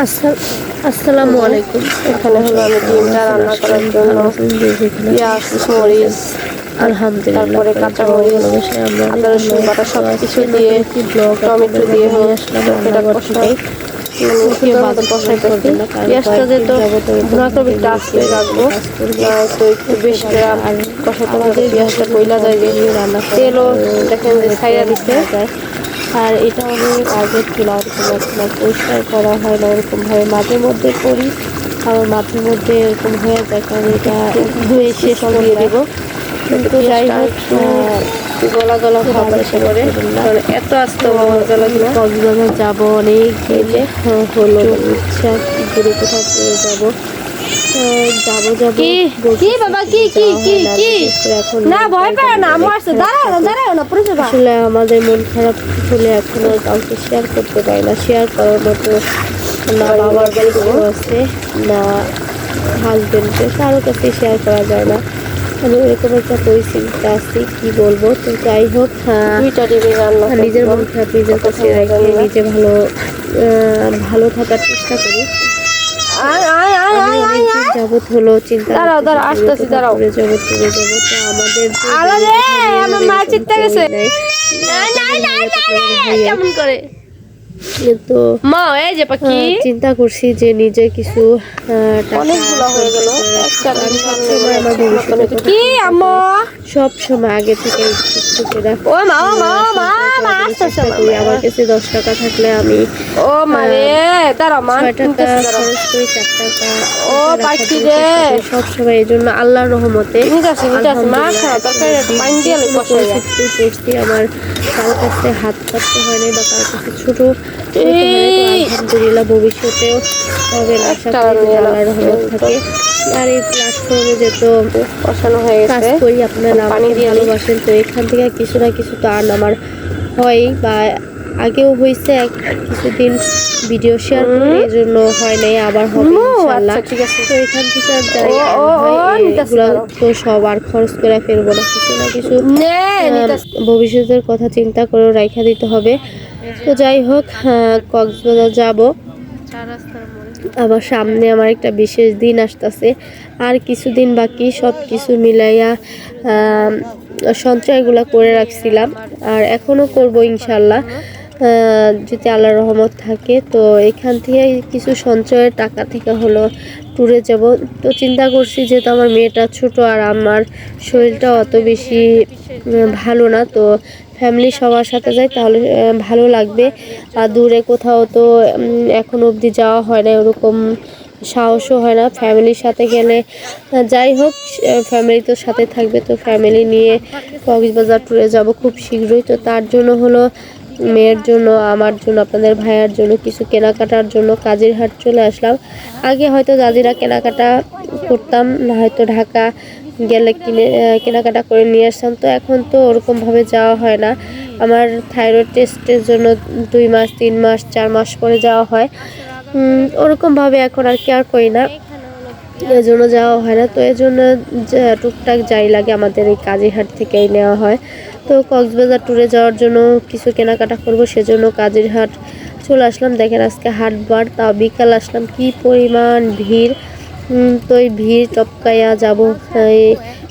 আসসাল- আসসালামু আলাইকুম। এখানে হলো আমি ডিমটা রান্না করার জন্য। পেঁয়াজ মরিচ আলহামদুলিল্লাহ তারপরে কাঁচা মরিচ, আদা রসুন বাটা সব কিছু দিয়ে টমেটো দিয়ে এটা কষাই। মানে মতো কষাইতেছি পেঁয়াজটা যেহেতু ভুনা একটু আস্তে রাখব তো একটু বেশি করে কষাইতে হবে পেঁয়াজটা কইলা যাবে তেলও দেখেন যে ছাইয়া দিচ্ছে আর এটা অনেক আগে ছিল এরকম একটা পরিষ্কার করা হয় না ওরকম ভাবে মাঝে মধ্যে করি আবার মাঝে মধ্যে এরকম হয়ে যায় কারণ এটা ধুয়ে শেষ করে দেব। কিন্তু যাই হোক গলা গলা আসে করে। এত আস্তে কক্সবাজার যাব অনেক গেলে। হ্যাঁ, হলো। ইচ্ছা দূরে কোথাও যাব। যাব যাব। কি? বাবা, কি, কি, কি, যাওয়া হয় না, কি? বিশেষ করে এখন না ভয় পায় না আমার দাঁড়াও না দাঁড়াও না পড়ে আসলে আমাদের মন খারাপ হলে এখন আর কাউকে শেয়ার করতে পারি না। শেয়ার করার মতো না বাবার আছে না কাছে শেয়ার করা যায় না। আমি এরকম একটা পরিস্থিতিতে আছি কি বলব? তো যাই হোক হ্যাঁ, রান্না নিজের মন খারাপ নিজের কাছে নিজে ভালো ভালো থাকার চেষ্টা করি। যাবত হলো চিন্তা দাঁড়াও, দাঁড়াও, আসতেছি, দাঁড়াও। টুরে আমাদের আমার মা চিন্তা গেছে। না না না না কেমন করে তো মা এই যে পাখি। চিন্তা করছি যে নিজে কিছু অনেকগুলো হয়ে গেল। আমার কি আম্মা? সব সময় আগে থেকে। ও মা মা মা আমার কাছে দশ টাকা থাকলে আমি ও মা রে টাকা খরচ করি চার টাকা ও পাখি রে। চেষ্টা করি। সবসময় এই জন্য আল্লাহর রহমতে আমার কারও কাছে হাত পাততে হয়নি বা কারও কাছে ছোট। আলহামদুলিল্লাহ ভবিষ্যতেও হবে না আশা করি যদি নিয়ে নাও। আল্লাহর রহমত থাকে। আর এই প্ল্যাটফর্মে কষানো হয়ে কাজ করি আপনারা আমাকে ভালোবাসেন তো এখান থেকে কিছু না কিছু আর্ন আমার হয় বা আগেও হয়েছে এক কিছুদিন ভিডিও শেয়ার করি এই জন্য হয় নাই আবার হবে ইনশাআল্লাহ আচ্ছা, ঠিক আছে। তো এখান থেকে আর যাই এগুলো তো সব আর খরচ করে ফেলব না কিছু না কিছু। ভবিষ্যতের কথা চিন্তা করে রাইখা দিতে হবে। তো যাই হোক আহ, কক্সবাজার যাব। আবার সামনে আমার একটা বিশেষ দিন আসতেছে। আর কিছুদিন বাকি সব কিছু মিলাইয়া সঞ্চয়গুলো করে রাখছিলাম। আর এখনও করব ইনশাল্লাহ। যদি আল্লাহ রহমত থাকে তো এখান থেকে কিছু সঞ্চয়ের টাকা থেকে হলো ট্যুরে যাব। তো চিন্তা করছি যেহেতু আমার মেয়েটা ছোট আর আমার শরীরটা অত বেশি ভালো না, তো ফ্যামিলি সবার সাথে যাই, তাহলে ভালো লাগবে। আর দূরে কোথাও তো এখন অবধি যাওয়া হয় না ওরকম সাহসও হয় না। ফ্যামিলির সাথে গেলে যাই হোক ফ্যামিলি তো সাথে থাকবে, তো ফ্যামিলি নিয়ে কক্সবাজার ট্যুরে যাব খুব শীঘ্রই। তো তার জন্য হলো মেয়ের জন্য, আমার জন্য, আপনাদের ভাইয়ার জন্য, কিছু কেনাকাটার জন্য কাজের হাট চলে আসলাম। আগে হয়তো দাদিরা কেনাকাটা করতাম, না হয়তো ঢাকা গেলে কিনে কেনাকাটা করে নিয়ে আসতাম। তো এখন তো ওরকমভাবে যাওয়া হয় না। আমার থাইরয়েড টেস্টের জন্য দুই মাস, তিন মাস, চার মাস পরে যাওয়া হয়। ওরকমভাবে এখন আর কেয়ার করি না। এই জন্য যাওয়া হয় না। তো এই জন্য টুকটাক যাই লাগে আমাদের এই কাজীরহাট থেকেই নেওয়া হয়। তো কক্সবাজার ট্যুরে যাওয়ার জন্য কিছু কেনাকাটা করব, সেজন্য কাজীরহাট চলে আসলাম। দেখেন আজকে হাটবার, তাও বিকাল আসলাম। কি পরিমাণ ভিড়! তো এই ভিড় টপকাইয়া যাব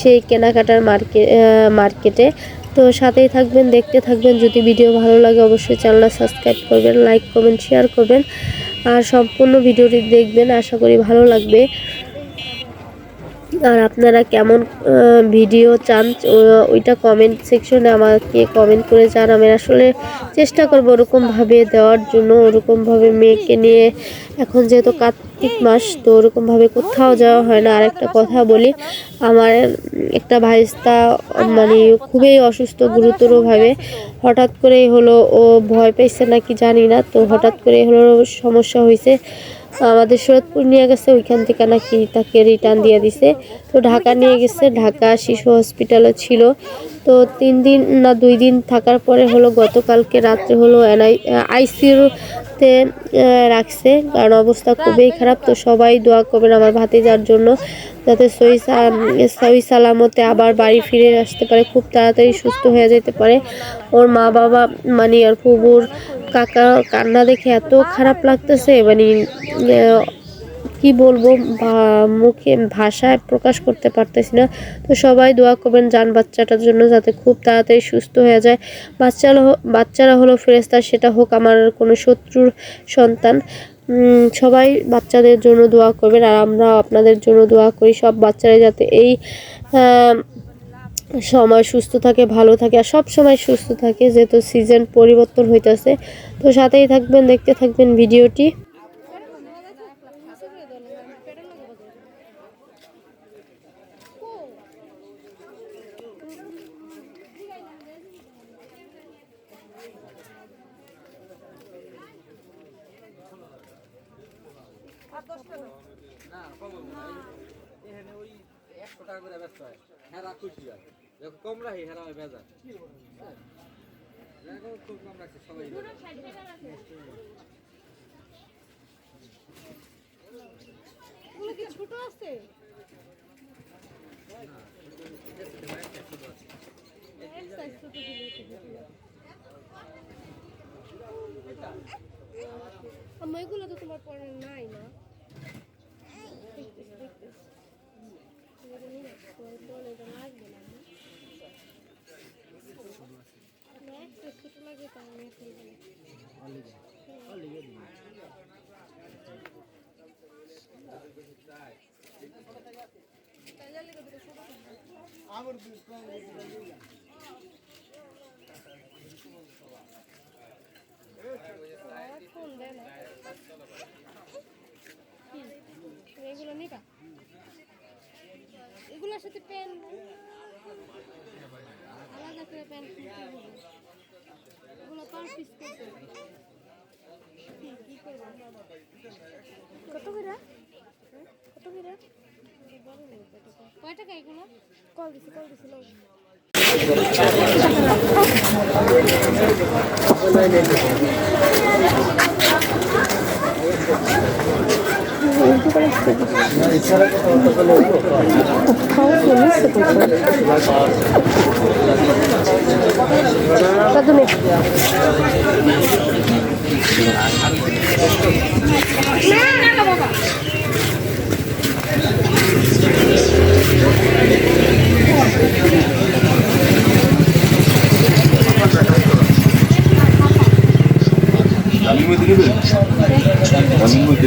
সেই কেনাকাটার মার্কেট মার্কেটে। তো সাথেই থাকবেন, দেখতে থাকবেন। যদি ভিডিও ভালো লাগে অবশ্যই চ্যানেলটা সাবস্ক্রাইব করবেন, লাইক করবেন শেয়ার করবেন। আর সম্পূর্ণ ভিডিওটি দেখবেন, আশা করি ভালো লাগবে। আর আপনারা কেমন ভিডিও চান ওইটা কমেন্ট সেকশনে আমাকে কমেন্ট করে চান আমি আসলে চেষ্টা করব ওরকমভাবে দেওয়ার জন্য ওরকমভাবে মেয়েকে নিয়ে। এখন যেহেতু কার্তিক মাস, তো ওরকমভাবে কোথাও যাওয়া হয় না। আর একটা কথা বলি, আমার একটা ভাইস্তা মানে খুবই অসুস্থ গুরুতরভাবে হঠাৎ করেই হলো ও ভয় পেয়েছে নাকি জানি না। তো হঠাৎ করে হলো সমস্যা হয়েছে আমাদের শরৎপুর নিয়ে গেছে, ওইখান থেকে নাকি তাকে রিটার্ন দিয়ে দিছে। তো ঢাকা নিয়ে গেছে, ঢাকা শিশু হসপিটালে ছিল। তো তিন দিন না দুই দিন থাকার পরে হলো, গতকালকে রাত্রে হলো এনআই, আইসিইউতে রাখছে। কারণ অবস্থা খুবই খারাপ, তো সবাই দোয়া করবেন আমার ভাতিজার জন্য, যাতে সই সা- সহি সালামতে আবার বাড়ি ফিরে আসতে পারে, খুব তাড়াতাড়ি সুস্থ হয়ে যেতে পারে। ওর মা বাবা মানে আর ফুবুর কাকা কান্না দেখে এত খারাপ লাগতেছে মানে কি বলব মুখে ভাষায় প্রকাশ করতে পারতেছি না। তো সবাই দোয়া করবেন যান বাচ্চাটার জন্য যাতে খুব তাড়াতাড়ি সুস্থ হয়ে যায়। বাচ্চারা বাচ্চারা হলো ফেরেস্তা সেটা হোক আমার কোনো শত্রুর সন্তান। সবাই বাচ্চাদের জন্য দোয়া করবেন, আর আমরা আপনাদের জন্য দোয়া করি, সব বাচ্চারা যাতে এই সময় সুস্থ থাকে, ভালো থাকে আর সব সময় সুস্থ থাকে, যেহেতু সিজন পরিবর্তন হইতেছে। তো সাথেই থাকবেন, দেখতে থাকবেন ভিডিওটি। এখানে ওই একশো টাকা করে ব্যস্ত হয়। হয় কম রাখি, হেরা হয় বেজার। এখন খুব কম রাখছে, সবাই এগুলো তো তোমার পরে নাই না। এগুলো নিবা। এগুলোর সাথে প্যান আলাদা করে হবে। এগুলো পার পিস করতে কত করে? কত করে? কয় টাকা এগুলো কল দিছি কল দিছি লোক আমি মধ্যে নেবে আমি মধ্যে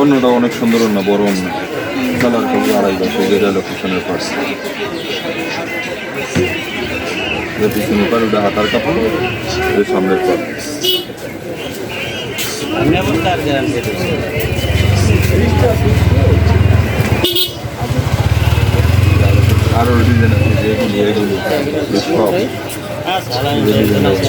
অন্যটা অনেক সুন্দর অন্য বড় অন্য কালার করব আড়াই বছর যেটা লোকেশনের পার্স পিছনে পার ওটা হাতার কাপড় সামনের পার আরও ডিজাইন আছে যেগুলি এগুলি সব ডিজাইন আছে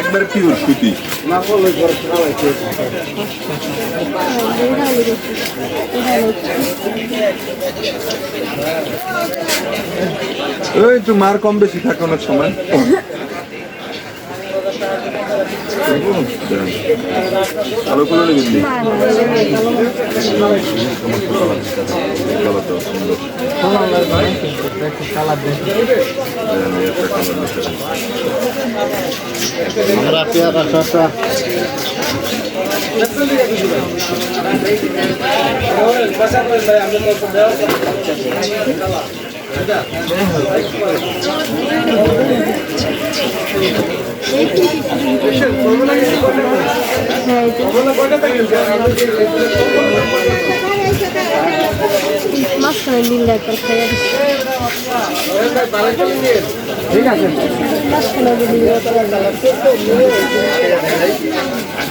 একবার পিওর সুতি। ওই একটু মার কম বেশি থাকে অনেক সময়। আলো করে নেবেন কালারটা সুন্দর আমরা পেয়ারা শসা হ্যাঁ এই যে মাঝখানে নীল একবার খাইয়া একবার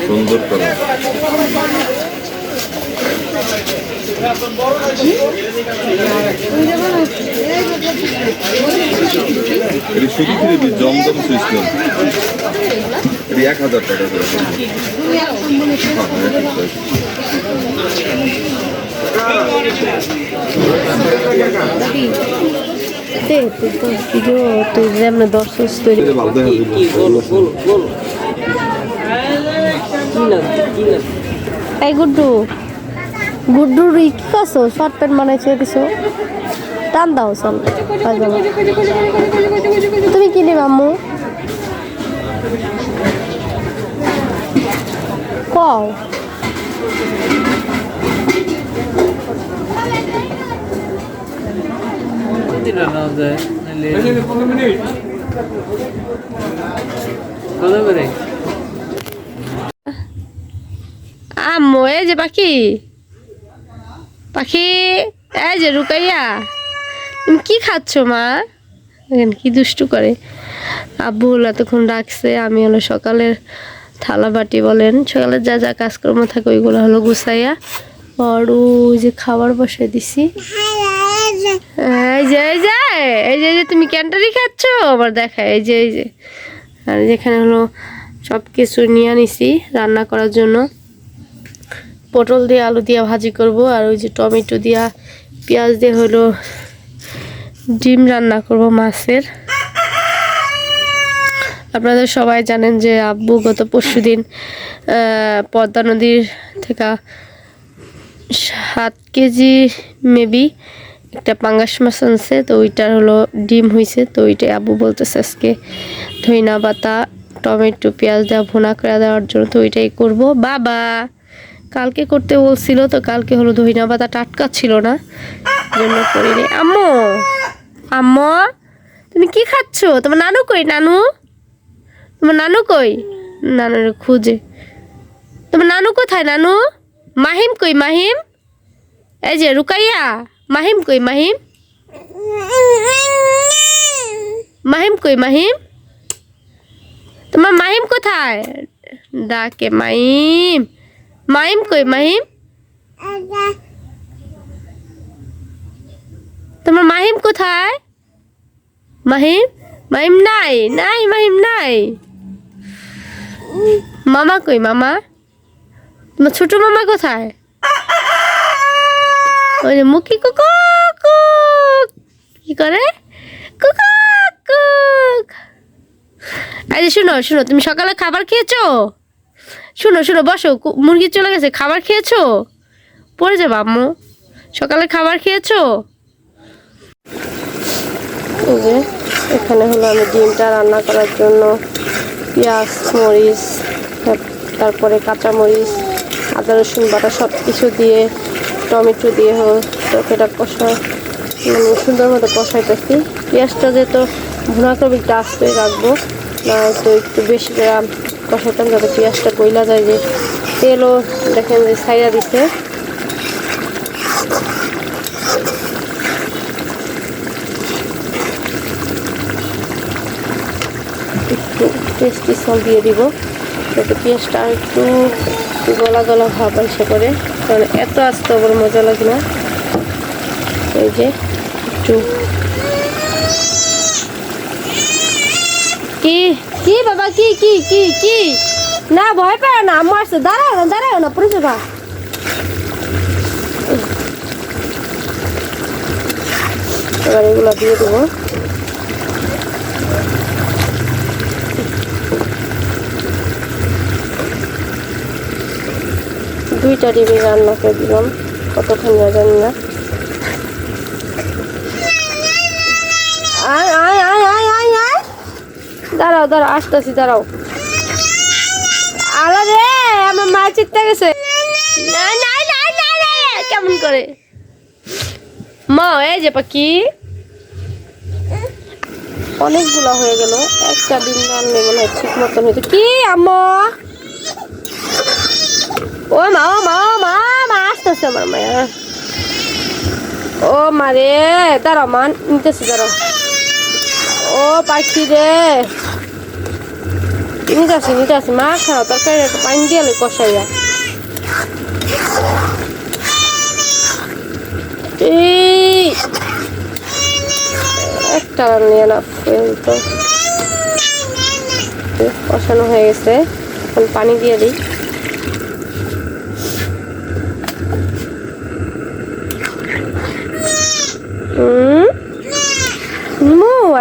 সুন্দর এটি শুধু থেকে জমজম সিস্টেম এটি এক হাজার টাকা করে। এই গুড্ডু গুড্ডুর কি কাছো শর্ট প্যান্ট বানাইছে কিছু। টান দাও, চল। তুমি কি নেবে, আম্মু? কও। আম্মু, এই যে পাখি। পাখি, এই যে রুকাইয়া, তুমি কী খাচ্ছ মা? দেখেন কি দুষ্টু করে। আব্বু হলো এতক্ষণ রাখছে আমি হলো সকালের থালা বাটি বলেন সকালে যা যা কাজকর্ম থাকে ওইগুলো হলো গুছাইয়া, আর ওই যে খাবার বসাই দিছি। এই যে এই যে এই যে তুমি ক্যান্টারি খাচ্ছ? আবার দেখা, এই যে এই যে। আর যেখানে হলো সব কিছু নিয়ে নিছি, রান্না করার জন্য। পটল দিয়ে আলু দিয়ে ভাজি করব, আর ওই যে টমেটো দিয়া পেঁয়াজ দিয়ে হলো ডিম রান্না করব মাছের। আপনাদের সবাই জানেন যে আব্বু গত পরশু দিন পদ্মা নদীর থেকে সাত কেজি মেবি একটা পাঙ্গাস মাছ আনছে, তো ওইটার হলো ডিম হয়েছে তো ওইটাই আব্বু বলতেছে আজকে ধইনা পাতা, টমেটো, পেঁয়াজ দেওয়া ভুনা করে দেওয়ার জন্য, তো ওইটাই করব। বাবা! কালকে করতে বলছিল, তো কালকে হলো ধইনা পাতা টাটকা ছিল না। জন্য করিনি। আম্মু আম্মু, তুমি কি খাচ্ছ? তোমার নানু কই, নানু? তোমার নানু কই? নানুর খুঁজে। তোমার নানু কোথায়, নানু? মাহিম কই, মাহিম? এই যে রুকাইয়া, মাহিম কই, মাহিম? মাহিম কই, মাহিম? তোমার মাহিম কোথায়? ডাকে মাহিম। মাহিম কই মাহিম? তোমার মাহিম কোথায়? মাহিম? মাহিম নাই নাই মাহিম নাই। মামা কই মামা? তোমার ছোট মামা কোথায়? ওই মুখি কুকু কুক কি করে? কুকু কুক এই যে শুনো শুনো তুমি সকালে খাবার খেয়েছো? শুনো শুনো, বসো মুরগি চলে গেছে, খাবার খেয়েছো? পড়ে যাব আম্মু। সকালে খাবার খেয়েছো? এখানে হলো আমি ডিমটা রান্না করার জন্য। পেঁয়াজ, মরিচ তারপরে কাঁচা মরিচ আদা, রসুন বাটা সব কিছু দিয়ে, টমেটো দিয়ে হোক তরকারিটা কষা মানে সুন্দর মতো কষাইতেছি। পেঁয়াজটা যেহেতু ভুনা করে একটু আস্তে রাখব, না তো একটু বেশি করে কষাইতাম যাতে পেঁয়াজটা কইলা যায় যে তেলও দেখেন যে ছাইরা দিছে। একটু টেস্টি সল দিয়ে দিব, যাতে পেঁয়াজটা আর একটু গলা গলা ভাব আসে করে কারণ এত আস্তে আবার মজা লাগে না। এই যে একটু কি কি বাবা, কি কি কি কি? না, ভয় পায় না আমার আসছে। দাঁড়াও না দাঁড়াও না পড়ে যাবা এবার এগুলো দিয়ে দেবো। দুইটা ডিমে রান্না করে দিলাম কতক্ষণ জানি না। দাঁড়াও দাঁড়াও আস্তে আস্তে দাঁড়াও। আলা রে, আমার মা চিত্তা গেছে। না না না না রে কেমন করে? মা, এই যে পাখি। অনেকগুলো হয়ে গেল, একটা দিন রান নেই মনে হয় ঠিক মতন হয়েছে কি, আম্মা? ও মা ও মা মা মা আস্তে আস্তে আমার মা ও মা রে, দাঁড়াও, মা, নিতেছি, দাঁড়াও। ও পাখি রে। নিতে আসি নিতে আসি মা খাও তরকারি একটা পানি দিয়ে কষাইয়া এই একটা নিয়ে না তো কষানো হয়ে গেছে এখন পানি দিয়ে দিই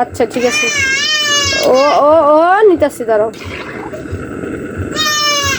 আচ্ছা ঠিক আছে ও ও ও নিতাসি দাঁড়াও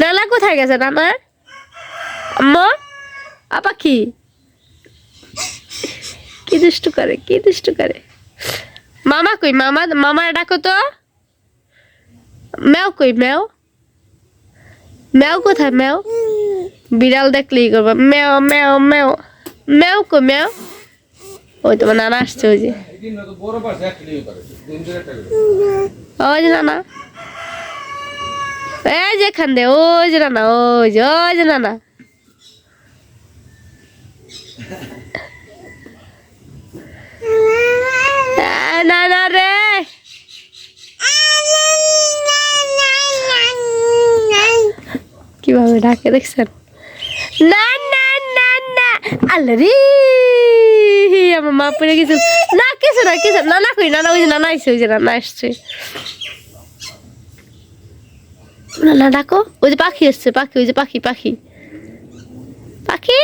নানা কোথায় গেছে নানা আম্মা? আপা কি? কি দুষ্টু করে কি দুষ্টু করে? মামা কই? মামা মামা ডাকো তো। ম্যাও কই ম্যাও? ম্যাও কোথায় ম্যাও? বিড়াল দেখলেই করব। ম্যাও ম্যাও ম্যাও। ম্যাও কই ম্যাও? ওই তোমার নানা আসছে ওই যে। ওই যে নানা। এই যে এখান দিয়ে, ওই যে নানা, ওই যে ওই যে নানা। নানা কীভাবে ডাকে দেখছেন? না না না না। আল্লাহ রে। আমার মা পড়ে গেছিল না, কিছু না, কিছু নানা কই, নানা ওই যে নানা আসছে ওই যে নানা আসছে। না না ডাকো। ওই যে পাখি এসছে পাখি ওই যে পাখি পাখি। পাখি!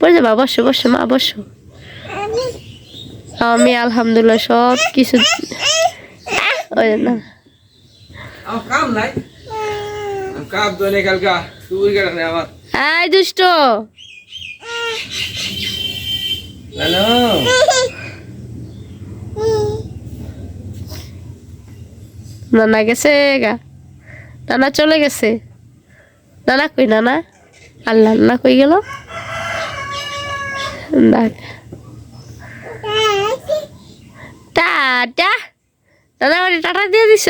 পড়ে যাবা বসো বসো মা বসো। আমি আলহামদুলিল্লাহ সব কিছু ওই না। দুষ্ট! হ্যালো নানা গেছে গা। নানা চলে গেছে। নানা কই নানা? আল্লাহ, নানা কই গেল? টাটা। নানা মানে টাটা দিয়ে দিছ?